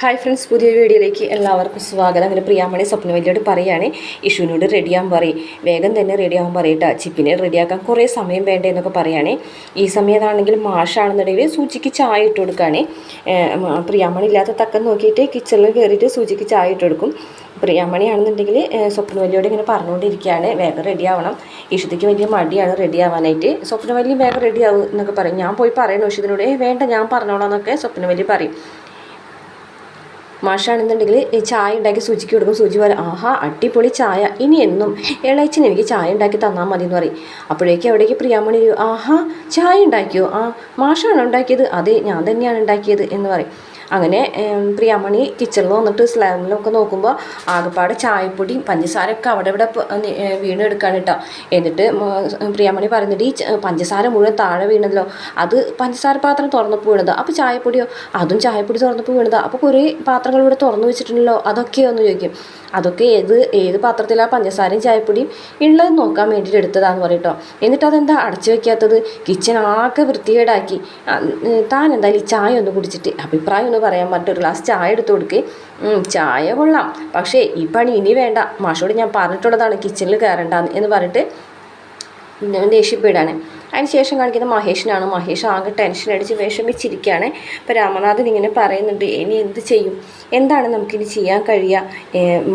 Hi friends പുതിയ വീഡിയോയിലേക്ക് എല്ലാവർക്കും സ്വാഗതം. അങ്ങനെ പ്രിയാമണി സ്വപ്നവല്ലിയോട് പറയുകയാണ് ഇഷുവിനോട് റെഡിയാകാൻ പറയും. വേഗം തന്നെ റെഡിയാകാൻ പറയട്ടെ ചിപ്പിനെ റെഡിയാക്കാൻ കുറേ സമയം വേണ്ടേ എന്നൊക്കെ പറയുകയാണ് ഈ സമയത്താണെങ്കിൽ മാഷാണെന്നുണ്ടെങ്കിൽ സൂചിക്ക് ചായ ഇട്ട് കൊടുക്കുകയാണ് പ്രിയാമണി ഇല്ലാത്ത തക്കം നോക്കിയിട്ട് കിച്ചണിൽ കയറിയിട്ട് സൂചിക്ക് ചായ ഇട്ട് കൊടുക്കും. പ്രിയാമണിയാണെന്നുണ്ടെങ്കിൽ സ്വപ്നവല്ലിയോട് ഇങ്ങനെ പറഞ്ഞുകൊണ്ടിരിക്കുകയാണ് വേഗം റെഡിയാവണം ഇഷുതിക്ക് വലിയ മടിയാണ് റെഡിയാവാനായിട്ട് സ്വപ്നവല്ലി വേഗം റെഡി ആവും എന്നൊക്കെ പറയും. ഞാൻ പോയി പറയണു ഇഷുദിനോട് "ഏയ് വേണ്ട ഞാൻ പറഞ്ഞോളാം എന്നൊക്കെ സ്വപ്നവല്ലി പറയും. മാഷാണെന്നുണ്ടെങ്കിൽ ചായ ഉണ്ടാക്കി സൂചിക്ക് കൊടുക്കും. സൂചി പറയും ആഹാ അടിപൊളി ചായ. ഇനി എന്നും ഇളയച്ചൻ എനിക്ക് ചായ ഉണ്ടാക്കി തന്നാൽ മതി എന്ന് പറയും. അപ്പോഴേക്കും അവിടേക്ക് പ്രിയാമണി ആഹാ ചായ ഉണ്ടാക്കിയോ? ആ മാഷാണോ ഉണ്ടാക്കിയത്? അതെ ഞാൻ തന്നെയാണ് ഉണ്ടാക്കിയത് എന്ന് പറയും. അങ്ങനെ പ്രിയാമണി കിച്ചണിൽ വന്നിട്ട് സ്ലാബിലൊക്കെ നോക്കുമ്പോൾ ആകെപ്പാടെ ചായപ്പൊടിയും പഞ്ചസാരയൊക്കെ അവിടെ ഇവിടെ വീണ് എടുക്കാൻ കേട്ടോ എന്നിട്ട് പ്രിയാമണി പറഞ്ഞിട്ട് ഈ പഞ്ചസാര മുഴുവൻ താഴെ വീണല്ലോ. അത് പഞ്ചസാര പാത്രം തുറന്നപ്പോൾ വീണത്. അപ്പോൾ ചായപ്പൊടിയോ? അതും ചായപ്പൊടി തുറന്നപ്പോൾ വീണത്. അപ്പോൾ കുറേ പാത്രങ്ങൾ ഇവിടെ തുറന്നു വെച്ചിട്ടുണ്ടല്ലോ. അതൊക്കെയോ എന്ന് ചോദിക്കും. അതൊക്കെ ഏത് ഏത് പാത്രത്തിലാണ് പഞ്ചസാരയും ചായപ്പൊടിയും ഉള്ളത് നോക്കാൻ വേണ്ടിയിട്ട് എടുത്തതാന്ന് പറയും കേട്ടോ എന്നിട്ട് അതെന്താ അടച്ചു വയ്ക്കാത്തത് കിച്ചൺ ആകെ വൃത്തികേടാക്കി. താൻ എന്തായാലും ഈ ചായ ഒന്ന് കുടിച്ചിട്ട് അഭിപ്രായം ഒന്ന് പറയാൻ ഒരു ഗ്ലാസ് ചായ എടുത്തു കൊടുക്കുകയും ചായ കൊള്ളാം. പക്ഷേ ഈ പണി ഇനി വേണ്ട. മാഷോട് ഞാൻ പറഞ്ഞിട്ടുള്ളതാണ് കിച്ചണിൽ കയറണ്ടെന്ന് എന്ന് പറഞ്ഞിട്ട് ദേഷ്യപ്പെടുകയാണ്. അതിന് ശേഷം കാണിക്കുന്നത് മഹേഷിനാണ്. മഹേഷ് ആകെ ടെൻഷൻ അടിച്ച് വിഷമിച്ചിരിക്കുകയാണ്. അപ്പോൾ രാമനാഥൻ ഇങ്ങനെ പറയുന്നുണ്ട് ഇനി എന്ത് ചെയ്യും? എന്താണ് നമുക്കിനി ചെയ്യാൻ കഴിയുക?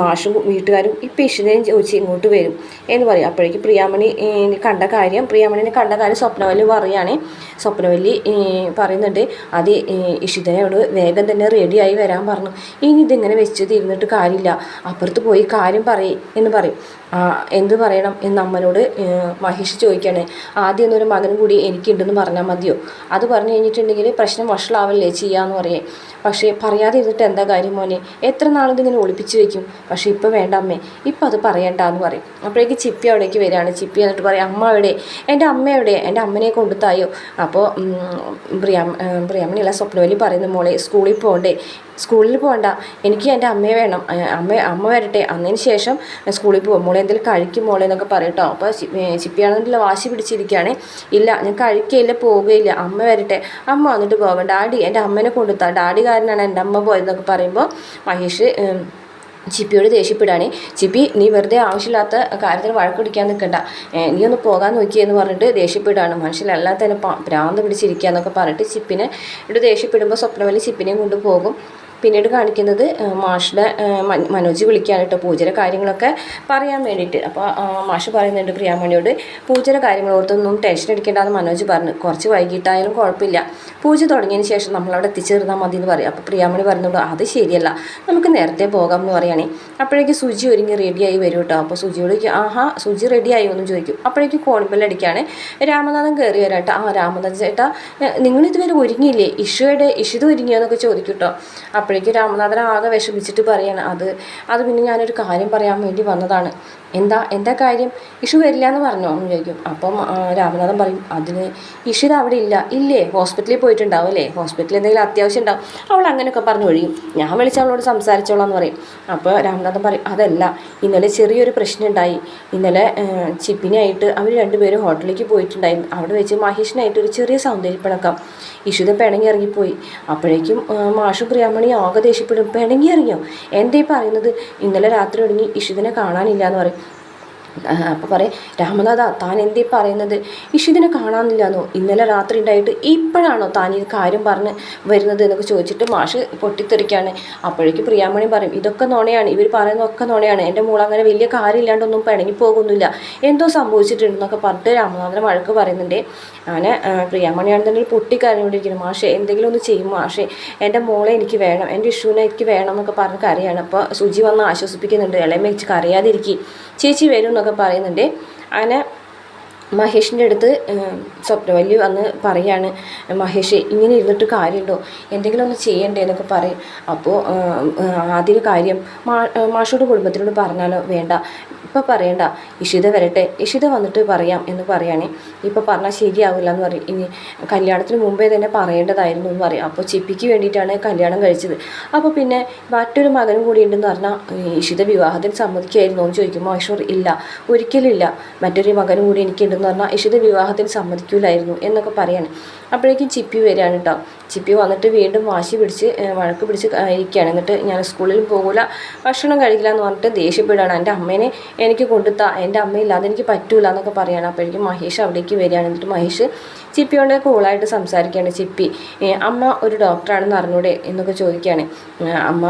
മാഷും വീട്ടുകാരും ഇപ്പം ഇഷിതയും ചോദിച്ച് ഇങ്ങോട്ട് വരും എന്ന് പറയും. അപ്പോഴേക്കും പ്രിയാമണി കണ്ട കാര്യം പ്രിയാമണിനെ കണ്ട കാര്യം സ്വപ്നവല്ലി പറയുകയാണ്. സ്വപ്നവല്ലി പറയുന്നുണ്ട് അത് ഇഷിതനോട് വേഗം തന്നെ റെഡിയായി വരാൻ പറഞ്ഞു. ഇനി ഇതിങ്ങനെ വെച്ച് തീർന്നിട്ട് കാര്യമില്ല. അപ്പുറത്ത് പോയി കാര്യം പറയും എന്ന് പറയും. എന്ത് പറയണം? എന്ന് അമ്മനോട് മഹേഷ് ചോദിക്കുകയാണ്. ആദ്യം ഒന്നൊരു മകനും കൂടി എനിക്കുണ്ടെന്ന് പറഞ്ഞാൽ മതിയോ? അത് പറഞ്ഞു കഴിഞ്ഞിട്ടുണ്ടെങ്കിൽ പ്രശ്നം വഷളാവല്ലേ ചെയ്യാന്ന് പറയേ. പക്ഷേ പറയാതെ ഇരുന്നിട്ട് എന്താ കാര്യം മോനെ? എത്ര നാളും ഇതിങ്ങനെ ഒളിപ്പിച്ച് വെക്കും? പക്ഷേ ഇപ്പോൾ വേണ്ട അമ്മേ ഇപ്പം അത് പറയണ്ട എന്ന് പറയും. അപ്പോഴേക്ക് ചിപ്പി അവിടേക്ക് വരികയാണ്. ചിപ്പി എന്നിട്ട് പറയും അമ്മ എവിടെ? എന്റെ അമ്മ എവിടെ? എന്റെ അമ്മനെ കൊണ്ടു തായോ? അപ്പോൾ പ്രിയാ പ്രിയാമണിയല്ല സ്വപ്നവലി പറയുന്നു മോളെ സ്കൂളിൽ പോകണ്ടേ സ്കൂളിൽ പോകണ്ട. എനിക്ക് എന്റെ അമ്മയെ വേണം. അമ്മ അമ്മ വരട്ടെ. അന്നതിന് ശേഷം സ്കൂളിൽ പോകും. മോളെ എന്തെങ്കിലും കഴിക്കും മോളെ എന്നൊക്കെ പറയട്ടോ അപ്പോൾ ചിപ്പിയാണെന്നുള്ള വാശി പിടിച്ചിരിക്കുകയാണ്. ഇല്ല ഞാൻ കഴിക്കുകയില്ല പോവുകയില്ല. അമ്മ വരട്ടെ. അമ്മ വന്നിട്ട് പോകാം. ഡാഡി എന്റെ അമ്മനെ കൊണ്ടുത്താ. ഡാഡി കാരനാണ് എന്റെ അമ്മ പോയതെന്നൊക്കെ പറയുമ്പോൾ മഹേഷ് ചിപ്പിയോട് ദേഷ്യപ്പെടാണ് ചിപ്പി നീ വെറുതെ ആവശ്യമില്ലാത്ത കാര്യത്തിൽ വഴക്കുടിക്കാൻ നിൽക്കണ്ട. നീ ഒന്ന് പോകാൻ നോക്കിയെന്ന് പറഞ്ഞിട്ട് ദേഷ്യപ്പെടുകയാണ് മനുഷ്യരെല്ലാം തന്നെ പ്രാന്ത് പിടിച്ചിരിക്കുക എന്നൊക്കെ പറഞ്ഞിട്ട് ചിപ്പിനെ ഇവിടെ ദേഷ്യപ്പെടുമ്പോൾ സ്വപ്നവലി ചിപ്പിനെയും കൊണ്ട് പോകും. പിന്നീട് കാണിക്കുന്നത് മൻ- മനോജ് വിളിക്കുകയാണ് കേട്ടോ പൂജയുടെ കാര്യങ്ങളൊക്കെ പറയാൻ വേണ്ടിയിട്ട്. അപ്പോൾ മാഷ് പറയുന്നുണ്ട് പ്രിയാമണിയോട് പൂജയുടെ കാര്യങ്ങൾ ഓർത്തൊന്നും ടെൻഷൻ അടിക്കേണ്ടെന്ന് മനോജ് പറഞ്ഞു. കുറച്ച് വൈകിട്ടായാലും കുഴപ്പമില്ല. പൂജ തുടങ്ങിയതിന് ശേഷം നമ്മളവിടെ എത്തിച്ചേർന്നാൽ മതി എന്ന് പറയും. അപ്പോൾ പ്രിയാമണി പറഞ്ഞോളൂ അത് ശരിയല്ല. നമുക്ക് നേരത്തെ പോകാം എന്ന് പറയുകയാണെ. അപ്പോഴേക്ക് സുജി ഒരുങ്ങി റെഡിയായി വരും കേട്ടോ. അപ്പോൾ സുജിയോട് ആഹാ സുജി റെഡിയായി എന്ന് ചോദിക്കും. അപ്പോഴേക്ക് കോണിബെല്ലടിക്കുകയാണ് രാമനാഥൻ കയറി വരാട്ടോ ആ രാമനാഥൻ ചേട്ടാ നിങ്ങളിതുവരെ ഒരുങ്ങിയില്ലേ? ഇഷുയുടെ ഇഷിത് ഒരുങ്ങിയോ എന്നൊക്കെ ചോദിക്കും കേട്ടോ. അപ്പോഴേക്ക് രാമനാഥൻ ആകെ വിഷമിച്ചിട്ട് പറയാണ് അത് അത് പിന്നെ ഞാനൊരു കാര്യം പറയാൻ വേണ്ടി വന്നതാണ്. എന്താ എന്താ കാര്യം? ഇഷു വരില്ല എന്ന് പറഞ്ഞോ? എന്ന് ചോദിക്കും. അപ്പം രാമനാഥൻ പറയും അതിന് ഇഷിത അവിടെ ഇല്ല. ഇല്ലേ? ഹോസ്പിറ്റലിൽ പോയിട്ടുണ്ടാവും അല്ലേ? ഹോസ്പിറ്റലിൽ എന്തെങ്കിലും അത്യാവശ്യം ഉണ്ടാവും. അവൾ അങ്ങനെയൊക്കെ പറഞ്ഞു ഒഴിയും. ഞാൻ വിളിച്ച് അവളോട് സംസാരിച്ചോളാം എന്ന് പറയും. അപ്പോൾ രാമനാഥൻ പറയും അതല്ല ഇന്നലെ ചെറിയൊരു പ്രശ്നം ഉണ്ടായി ഇന്നലെ ചിപ്പിനായിട്ട് അവർ രണ്ടുപേരും ഹോട്ടലിലേക്ക് പോയിട്ടുണ്ടായിരുന്നു. അവിടെ വെച്ച് മഹേഷിനായിട്ട് ഒരു ചെറിയ സൗന്ദര്യപ്പിണക്കം ഇഷിത പിണങ്ങി ഇറങ്ങിപ്പോയി. അപ്പോഴേക്കും മാഷും പ്രിയാമണി ആകെ ദേഷ്യപ്പെടും പിണങ്ങി ഇറങ്ങിയോ എന്തേ പറയുന്നത്? ഇന്നലെ രാത്രി ഒടുങ്ങി ഇഷിതിനെ കാണാനില്ല എന്ന് പറയും. അപ്പോൾ പറയും രാമനാഥ താൻ എന്തേ പറയുന്നത്? ഇഷിതിനെ കാണാനില്ലാന്നോ? ഇന്നലെ രാത്രി ഉണ്ടായിട്ട് ഇപ്പോഴാണോ താൻ ഈ കാര്യം പറഞ്ഞ് വരുന്നത് എന്നൊക്കെ ചോദിച്ചിട്ട് മാഷ് പൊട്ടിത്തെറിക്കുകയാണ് അപ്പോഴേക്ക് പ്രിയാമണി പറയും ഇതൊക്കെ നുണയാണ് ഇവർ പറയുന്നതൊക്കെ നുണയാണ്. എന്റെ മോൾ അങ്ങനെ വലിയ കാര്യമില്ലാണ്ടൊന്നും പിണങ്ങി പോകുന്നില്ല. എന്തോ സംഭവിച്ചിട്ടുണ്ടെന്നൊക്കെ പറഞ്ഞിട്ട് രാമനാഥനെ വഴക്ക് പറയുന്നുണ്ട്. അങ്ങനെ പ്രിയാമണിയാണെന്നുണ്ടെങ്കിൽ പൊട്ടിക്കരഞ്ഞുകൊണ്ടിരിക്കുന്നു. മാഷെ എന്തെങ്കിലും ഒന്ന് ചെയ്യും മാഷെ. എന്റെ മോളെ എനിക്ക് വേണം എന്റെ ഇഷുവിനെ എനിക്ക് വേണം എന്നൊക്കെ പറഞ്ഞ് കരയാണ്. അപ്പോൾ സുജി വന്ന് ആശ്വസിപ്പിക്കുന്നുണ്ട്. ഇളയമ വെച്ച് കരയാതിരിക്കും. ചേച്ചി വരും എന്നൊക്കെ പറയുന്നുണ്ട്. അങ്ങനെ മഹേഷിന്റെ അടുത്ത് സ്വപ്നവല്ലി വന്ന് പറയാണ് മഹേഷ് ഇങ്ങനെ ഇരുന്നിട്ട് കാര്യമുണ്ടോ? എന്തെങ്കിലും ഒന്ന് ചെയ്യണ്ടേ? എന്നൊക്കെ പറയും. അപ്പോൾ ആദ്യ കാര്യം മാ മാഷോട് കുടുംബത്തിനോട് പറഞ്ഞാലോ വേണ്ട ഇപ്പം പറയണ്ട. ഇഷിത വരട്ടെ. ഇഷിത വന്നിട്ട് പറയാം എന്ന് പറയുകയാണെ ഇപ്പം പറഞ്ഞാൽ ശരിയാവില്ല എന്ന് പറയും. ഇനി കല്യാണത്തിന് മുമ്പേ തന്നെ പറയേണ്ടതായിരുന്നു എന്ന് പറയും. അപ്പോൾ ചിപ്പിക്ക് വേണ്ടിയിട്ടാണ് കല്യാണം കഴിച്ചത്. അപ്പോൾ പിന്നെ മറ്റൊരു മകനും കൂടി ഉണ്ടെന്ന് പറഞ്ഞാൽ ഇഷിത വിവാഹത്തിന് സമ്മതിക്കുമായിരുന്നു എന്ന് ചോദിക്കുമ്പോൾ ഐശ്വർ ഇല്ല. ഒരിക്കലില്ല മറ്റൊരു മകനും കൂടി എനിക്കുണ്ടെന്ന് പറഞ്ഞാൽ ഇഷിത വിവാഹത്തിന് സമ്മതിക്കില്ലായിരുന്നു എന്നൊക്കെ പറയാണ്. അപ്പോഴേക്കും ചിപ്പി വരികയാണ് കേട്ടോ ചിപ്പി വന്നിട്ട് വീണ്ടും വാശി പിടിച്ച് വഴക്ക് പിടിച്ച് ഇരിക്കുകയാണ് എന്നിട്ട് ഞാൻ സ്കൂളിൽ പോകില്ല ഭക്ഷണം കഴിക്കില്ല എന്ന് പറഞ്ഞിട്ട് ദേഷ്യപ്പെടുകയാണ്. എന്റെ അമ്മേനെ എനിക്ക് കൊണ്ടുത്താ എന്റെ അമ്മയില്ലാതെ എനിക്ക് പറ്റൂല എന്നൊക്കെ പറയുകയാണ് അപ്പോഴേക്കും മഹേഷ് അവിടേക്ക് വരികയാണ്. എന്നിട്ട് മഹേഷ് ചിപ്പിയോട് കൂളായിട്ട് സംസാരിക്കുകയാണ്. ചിപ്പി അമ്മ ഒരു ഡോക്ടറാണെന്ന് അറിഞ്ഞൂടെ എന്നൊക്കെ ചോദിക്കുകയാണ്. അമ്മ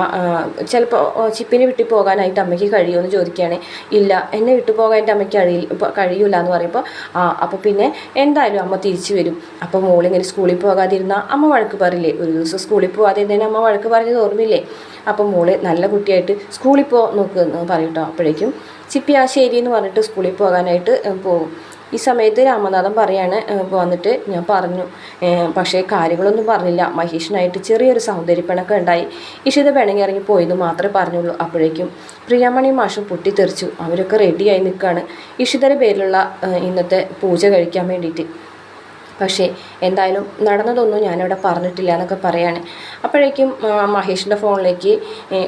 ചിലപ്പോൾ ചിപ്പിനെ വിട്ടു പോകാനായിട്ട് അമ്മയ്ക്ക് കഴിയുമോ എന്ന് ചോദിക്കുകയാണ്. ഇല്ല എന്നെ വിട്ടു പോകാൻ എന്റെ അമ്മയ്ക്ക് കഴിയില്ല കഴിയൂല എന്ന് പറയുമ്പോൾ ആ അപ്പോൾ പിന്നെ എന്തായാലും അമ്മ തിരിച്ചു വരും. അപ്പോൾ മോളിങ്ങനെ സ്കൂളിൽ പോകാതിരുന്ന അമ്മ വഴക്ക് പറയില്ലേ ഒരു ദിവസം സ്കൂളിൽ പോകാതിരുന്നതിന് അമ്മ വഴക്ക് പറഞ്ഞത് ഓർമ്മയില്ലേ? അപ്പം മോൾ നല്ല കുട്ടിയായിട്ട് സ്കൂളിൽ പോ നോക്ക് പറയട്ടോ. അപ്പോഴേക്കും ചിപ്പി ആ ശരി എന്ന് പറഞ്ഞിട്ട് സ്കൂളിൽ പോകാനായിട്ട് പോകും ഈ സമയത്ത് രാമനാഥൻ പറയാണ് വന്നിട്ട് ഞാൻ പറഞ്ഞു. പക്ഷേ കാര്യങ്ങളൊന്നും പറഞ്ഞില്ല. മഹേഷിനായിട്ട് ചെറിയൊരു സൗന്ദര്യപ്പണൊക്കെ ഉണ്ടായി. ഇഷിത പിണങ്ങി ഇറങ്ങി പോയെന്ന് മാത്രമേ പറഞ്ഞുള്ളൂ. അപ്പോഴേക്കും പ്രിയാമണി മാഷും പൊട്ടിത്തെറിച്ചു. അവരൊക്കെ റെഡിയായി നിൽക്കുകയാണ് ഇഷിതയുടെ പേരിലുള്ള ഇന്നത്തെ പൂജ കഴിക്കാൻ വേണ്ടിയിട്ട്. പക്ഷേ എന്തായാലും നടന്നതൊന്നും ഞാനിവിടെ പറഞ്ഞിട്ടില്ല എന്നൊക്കെ പറയാണ്. അപ്പോഴേക്കും മഹേഷിന്റെ ഫോണിലേക്ക്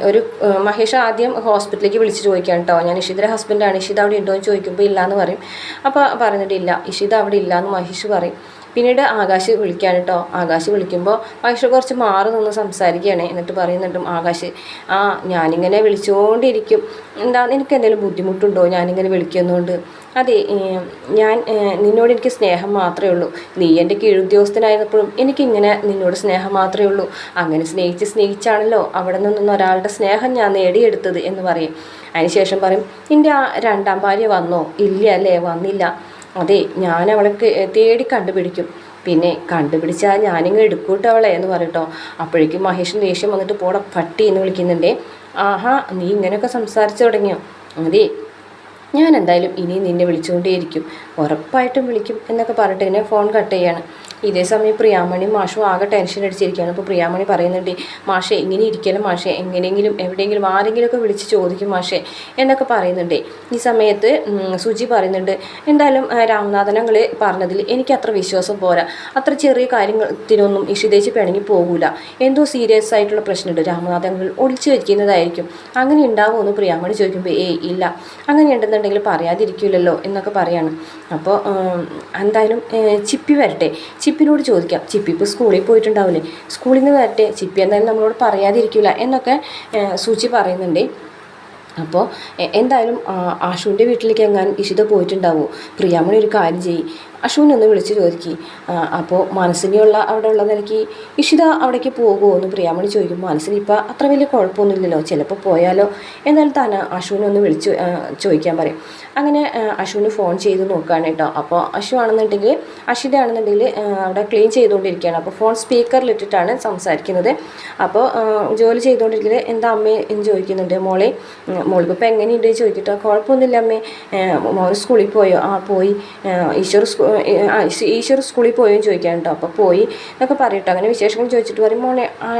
ഒരു മഹേഷ് ആദ്യം ഹോസ്പിറ്റലിലേക്ക് വിളിച്ച് ചോദിക്കാൻ കേട്ടോ. ഞാൻ ഇഷിതിന്റെ ഹസ്ബൻഡാണ് ഇഷിത അവിടെ ഉണ്ടോ എന്ന് ചോദിക്കുമ്പോൾ ഇല്ല എന്ന് പറയും. അപ്പോൾ പറഞ്ഞിട്ടില്ല. ഇഷിത അവിടെ ഇല്ല എന്ന് മഹേഷ് പറയും. പിന്നീട് ആകാശ് വിളിക്കാണ് കേട്ടോ ആകാശ് വിളിക്കുമ്പോൾ പക്ഷെ കുറച്ച് മാറി നിന്ന് സംസാരിക്കുകയാണ്. എന്നിട്ട് പറയുന്നുണ്ടും ആകാശ് ആ ഞാനിങ്ങനെ വിളിച്ചുകൊണ്ടിരിക്കും എന്താ നിനക്ക് എന്തെങ്കിലും ബുദ്ധിമുട്ടുണ്ടോ? ഞാനിങ്ങനെ വിളിക്കുന്നതുകൊണ്ട് അതെ ഞാൻ നിന്നോട് എനിക്ക് സ്നേഹം മാത്രമേ ഉള്ളൂ. നീ എന്റെ കീഴുദ്യോഗസ്ഥനായിരുന്നപ്പോഴും എനിക്കിങ്ങനെ നിന്നോട് സ്നേഹം മാത്രമേ ഉള്ളൂ. അങ്ങനെ സ്നേഹിച്ച് സ്നേഹിച്ചാണല്ലോ അവിടെ നിന്നും ഒരാളുടെ സ്നേഹം ഞാൻ നേടിയെടുത്തത് എന്ന് പറയും. അതിനുശേഷം പറയും നിന്റെ ആ രണ്ടാം ഭാര്യ വന്നോ? ഇല്ല അല്ലേ വന്നില്ല. അതെ ഞാൻ അവളെ തേടി കണ്ടുപിടിക്കും. പിന്നെ കണ്ടുപിടിച്ചാൽ ഞാനിങ്ങ് എടുക്കൂട്ടോ അവളെ എന്ന് പറയട്ടോ അപ്പോഴേക്കും മഹേഷിന് ദേഷ്യം വന്നിട്ട് പോട പട്ടി എന്ന് വിളിക്കുന്നുണ്ടേ. ആഹാ നീ ഇങ്ങനെയൊക്കെ സംസാരിച്ചു തുടങ്ങിയോ? അതെ ഞാൻ എന്തായാലും ഇനി നിന്നെ വിളിച്ചുകൊണ്ടേയിരിക്കും. ഉറപ്പായിട്ടും വിളിക്കും എന്നൊക്കെ പറഞ്ഞിട്ട് ഇങ്ങനെ ഫോൺ കട്ട് ചെയ്യാണ്. ഇതേ സമയം പ്രിയാമണി മാഷും ആകെ ടെൻഷൻ അടിച്ചിരിക്കുകയാണ്. അപ്പോൾ പ്രിയാമണി പറയുന്നുണ്ട് മാഷേ ഇങ്ങനെ ഇരിക്കലും മാഷേ? എങ്ങനെയെങ്കിലും എവിടെയെങ്കിലും ആരെങ്കിലുമൊക്കെ വിളിച്ച് ചോദിക്കും മാഷേ എന്നൊക്കെ പറയുന്നുണ്ട്. ഈ സമയത്ത് സുജി പറയുന്നുണ്ട് എന്തായാലും രാമനാഥൻ രാമനാഥനങ്ങൾ പറഞ്ഞതിൽ എനിക്ക് അത്ര വിശ്വാസം പോരാ. അത്ര ചെറിയ കാര്യത്തിനൊന്നും ഇഷിതേച്ച് പിണങ്ങി പോകൂല. എന്തോ സീരിയസ് ആയിട്ടുള്ള പ്രശ്നമുണ്ട്. രാമനാഥങ്ങൾ ഒളിച്ചു വയ്ക്കുന്നതായിരിക്കും അങ്ങനെ ഉണ്ടാവുമെന്ന് പ്രിയാമണി ചോദിക്കുമ്പോൾ ഏയ് ഇല്ല. അങ്ങനെ ഉണ്ടെന്നുണ്ടെങ്കിൽ പറയാതിരിക്കില്ലല്ലോ എന്നൊക്കെ പറയാണ്. അപ്പോൾ എന്തായാലും ചിപ്പി വരട്ടെ. ചിപ്പിനോട് ചോദിക്കാം. ചിപ്പി ഇപ്പോൾ സ്കൂളിൽ പോയിട്ടുണ്ടാവില്ലേ? സ്കൂളിൽ നിന്ന് വരട്ടെ. ചിപ്പി എന്തായാലും നമ്മളോട് പറയാതിരിക്കില്ല എന്നൊക്കെ സൂചി പറയുന്നുണ്ട്. അപ്പോൾ എന്തായാലും ആ, ആഷുവിന്റെ വീട്ടിലേക്ക് എങ്ങാനും ഇഷിത പോയിട്ടുണ്ടാവുമോ പ്രിയാമണി ഒരു കാര്യം ചെയ്യും. അശുവിനെ ഒന്ന് വിളിച്ച് ചോദിക്കി. അപ്പോൾ മനസ്സിനെയുള്ള അവിടെ ഉള്ള നിലയ്ക്ക് ഇഷിത അവിടേക്ക് പോകുമോ എന്ന് പ്രിയാമണി ചോദിക്കും. മനസ്സിന് ഇപ്പോൾ അത്ര വലിയ കുഴപ്പമൊന്നുമില്ലല്ലോ. ചിലപ്പോൾ പോയാലോ. എന്നാലും താൻ അശുവിനെ ഒന്ന് വിളിച്ച് ചോദിക്കാൻ പറയും. അങ്ങനെ അശുവിന് ഫോൺ ചെയ്ത് നോക്കുകയാണ് കേട്ടോ. അപ്പോൾ അശു ആണെന്നുണ്ടെങ്കിൽ അഷിത ആണെന്നുണ്ടെങ്കിൽ അവിടെ ക്ലീൻ ചെയ്തുകൊണ്ടിരിക്കുകയാണ്. അപ്പോൾ ഫോൺ സ്പീക്കറിലിട്ടിട്ടാണ് സംസാരിക്കുന്നത്. അപ്പോൾ ജോലി ചെയ്തുകൊണ്ടിരിക്കുന്നത് എന്താ അമ്മേ ചോദിക്കുന്നുണ്ട് മോളെ. മോൾക്ക് ഇപ്പോൾ എങ്ങനെയുണ്ട് ചോദിച്ചിട്ട്? കുഴപ്പമൊന്നുമില്ല അമ്മേ. മോൾ സ്കൂളിൽ പോയോ? ആ പോയി. ഈശ്വർ ഈശ്വർ സ്കൂളിൽ പോയോ ചോദിക്കാൻ കേട്ടോ അപ്പോൾ പോയി എന്നൊക്കെ പറയട്ടോ. അങ്ങനെ വിശേഷങ്ങൾ ചോദിച്ചിട്ട് പറയും മോനെ ആ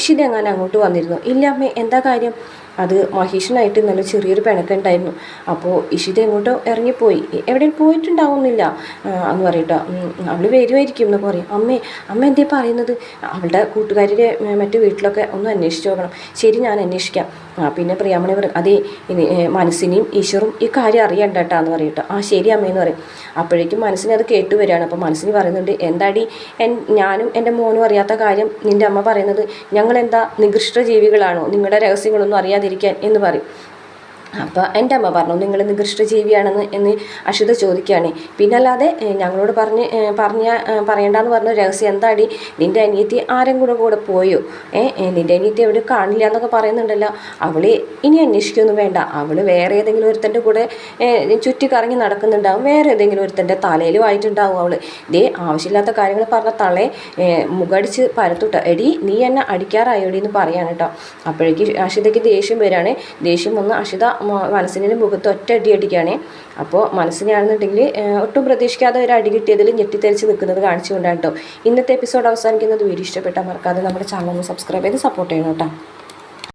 ഇഷിത എങ്ങനെ അങ്ങോട്ട് വന്നിരുന്നു? ഇല്ല അമ്മേ. എന്താ കാര്യം? അത് മഹേഷിനായിട്ട് നല്ല ചെറിയൊരു പിണക്കുണ്ടായിരുന്നു അപ്പോൾ ഇഷിത എങ്ങോട്ടോ ഇറങ്ങിപ്പോയി. എവിടെയും പോയിട്ടുണ്ടാവുന്നില്ല. എന്ന് പറയട്ടോ. അവൾ വരുമായിരിക്കും എന്ന് പറയും. അമ്മേ അമ്മ എന്തേ പറയുന്നത്? അവളുടെ കൂട്ടുകാരുടെ മറ്റു വീട്ടിലൊക്കെ ഒന്ന് അന്വേഷിച്ച് നോക്കണം. ശരി ഞാൻ അന്വേഷിക്കാം. ആ പിന്നെ പ്രിയാമണി പറയും അതേ മനസ്സിനെയും ഈശ്വറും ഈ കാര്യം അറിയണ്ട കേട്ടോ എന്ന് പറയട്ടോ. ആ ശരി അമ്മയെന്ന് പറയും. അപ്പോഴേക്കും മനസ്സിനെ അത് കേട്ടു വരികയാണ്. അപ്പോൾ മനസ്സിന് പറയുന്നുണ്ട് എന്താടി എൻ ഞാനും എന്റെ മോനും അറിയാത്ത കാര്യം നിന്റെ അമ്മ പറയുന്നത് ഞങ്ങളെന്താ നികൃഷ്ട ജീവികളാണോ? നിങ്ങളുടെ രഹസ്യങ്ങളൊന്നും അറിയാതിരിക്കാൻ? എന്ന് പറയും. അപ്പോൾ എന്റെ അമ്മ പറഞ്ഞു നിങ്ങൾ നികൃഷ്ട ജീവിയാണെന്ന് എന്ന് അഷിത ചോദിക്കുകയാണ്. പിന്നെ അല്ലാതെ ഞങ്ങളോട് പറഞ്ഞ് പറഞ്ഞ പറയണ്ടെന്ന് പറഞ്ഞ രഹസ്യം എന്താടി? നിന്റെ അനിയത്തി ആരും കൂടെ കൂടെ പോയോ? ഏ നിന്റെ അനിയത്തി എവിടെ കാണില്ല എന്നൊക്കെ പറയുന്നുണ്ടല്ലോ. അവൾ ഇനി അന്വേഷിക്കൊന്നും വേണ്ട. അവൾ വേറെ ഏതെങ്കിലും ഒരുത്തന്റെ കൂടെ ചുറ്റിക്കറങ്ങി ചുറ്റി കറങ്ങി നടക്കുന്നുണ്ടാവും. വേറെ ഏതെങ്കിലും ഒരുത്തന്റെ തലയിലും ആയിട്ടുണ്ടാവും അവൾ ഇതേ ആവശ്യമില്ലാത്ത കാര്യങ്ങൾ പറഞ്ഞ തളെ മുഖടിച്ച് പരത്തുട്ട. എടി നീ എന്നെ അടിക്കാറായോടി എന്ന് പറയാണ് കേട്ടോ. അപ്പോഴേക്ക് അഷിതയ്ക്ക് ദേഷ്യം വരികയാണ് ദേഷ്യം വന്ന് അഷിത മ- മനസ്സിന്റെ മുഖത്ത് ഒറ്റ അടി അടിക്കുകയാണ്. അപ്പോൾ മനസ്സിനാണെന്നുണ്ടെങ്കിൽ ഒട്ടും പ്രതീക്ഷിക്കാതെ ഒരു അടി കിട്ടിയതിൽ ഞെട്ടിത്തെറിച്ച് നിൽക്കുന്നത് കാണിച്ചുകൊണ്ടാണ് കേട്ടോ. ഇന്നത്തെ എപ്പിസോഡ് അവസാനിക്കുന്നത്. വീഡിയോ ഇഷ്ടപ്പെട്ടാൽ മറക്കാതെ നമ്മുടെ ചാനൽ ഒന്ന് സബ്സ്ക്രൈബ് ചെയ്ത് സപ്പോർട്ട് ചെയ്യണം കേട്ടോ.